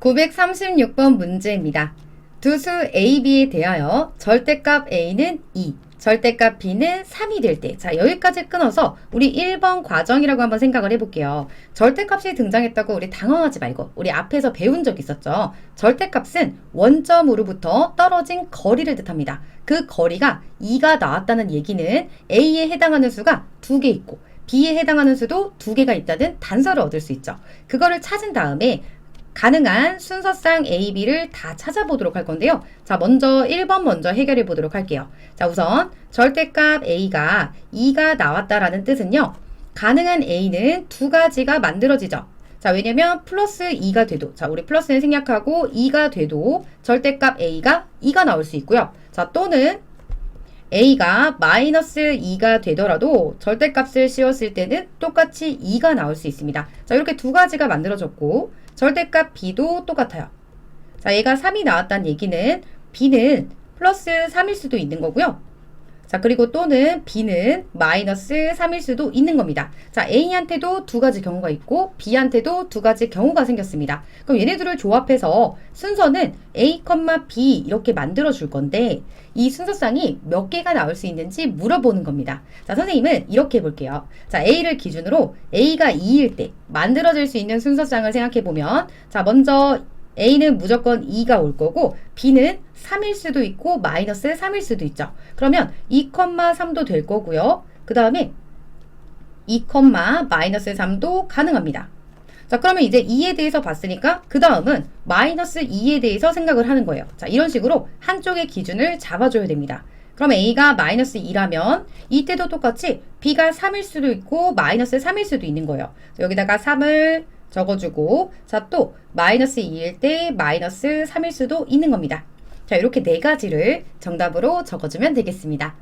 936번 문제입니다. 두 수 A, B에 대하여 절대값 A는 2, 절대값 B는 3이 될 때. 자, 여기까지 끊어서 우리 1번 과정이라고 한번 생각을 해볼게요. 절대값이 등장했다고 우리 당황하지 말고 우리 앞에서 배운 적 있었죠. 절대값은 원점으로부터 떨어진 거리를 뜻합니다. 그 거리가 2가 나왔다는 얘기는 A에 해당하는 수가 두개 있고 B에 해당하는 수도 두 개가 있다는 단서를 얻을 수 있죠. 그거를 찾은 다음에 가능한 순서상 A, B를 다 찾아보도록 할 건데요. 자, 먼저 1번 먼저 해결해 보도록 할게요. 자, 우선 절대값 A가 2가 나왔다라는 뜻은요. 가능한 A는 두 가지가 만들어지죠. 자, 왜냐면 플러스 2가 돼도, 자, 우리 플러스는 생략하고 2가 돼도 절대값 A가 2가 나올 수 있고요. 자, 또는 A가 마이너스 2가 되더라도 절대값을 씌웠을 때는 똑같이 2가 나올 수 있습니다. 자, 이렇게 두 가지가 만들어졌고, 절대값 B도 똑같아요. 자, 얘가 3이 나왔다는 얘기는 B는 플러스 3일 수도 있는 거고요. 자, 그리고 또는 B는 마이너스 3일 수도 있는 겁니다. 자, A한테도 두 가지 경우가 있고 B한테도 두 가지 경우가 생겼습니다. 그럼 얘네들을 조합해서 순서는 A, B 이렇게 만들어 줄 건데 이 순서상이 몇 개가 나올 수 있는지 물어보는 겁니다. 자, 선생님은 이렇게 해볼게요. 자, A를 기준으로 A가 2일 때 만들어질 수 있는 순서상을 생각해 보면 자, 먼저 A는 무조건 2가 올 거고 B는 3일 수도 있고 마이너스 3일 수도 있죠. 그러면 2,3도 될 거고요. 그 다음에 2, 마이너스 3도 가능합니다. 자, 그러면 이제 2에 대해서 봤으니까 그 다음은 마이너스 2에 대해서 생각을 하는 거예요. 자, 이런 식으로 한쪽의 기준을 잡아줘야 됩니다. 그럼 A가 마이너스 2라면 이때도 똑같이 B가 3일 수도 있고 마이너스 3일 수도 있는 거예요. 자, 여기다가 3을 적어주고 자, 또 마이너스 2일 때 마이너스 3일 수도 있는 겁니다. 자, 이렇게 네 가지를 정답으로 적어주면 되겠습니다.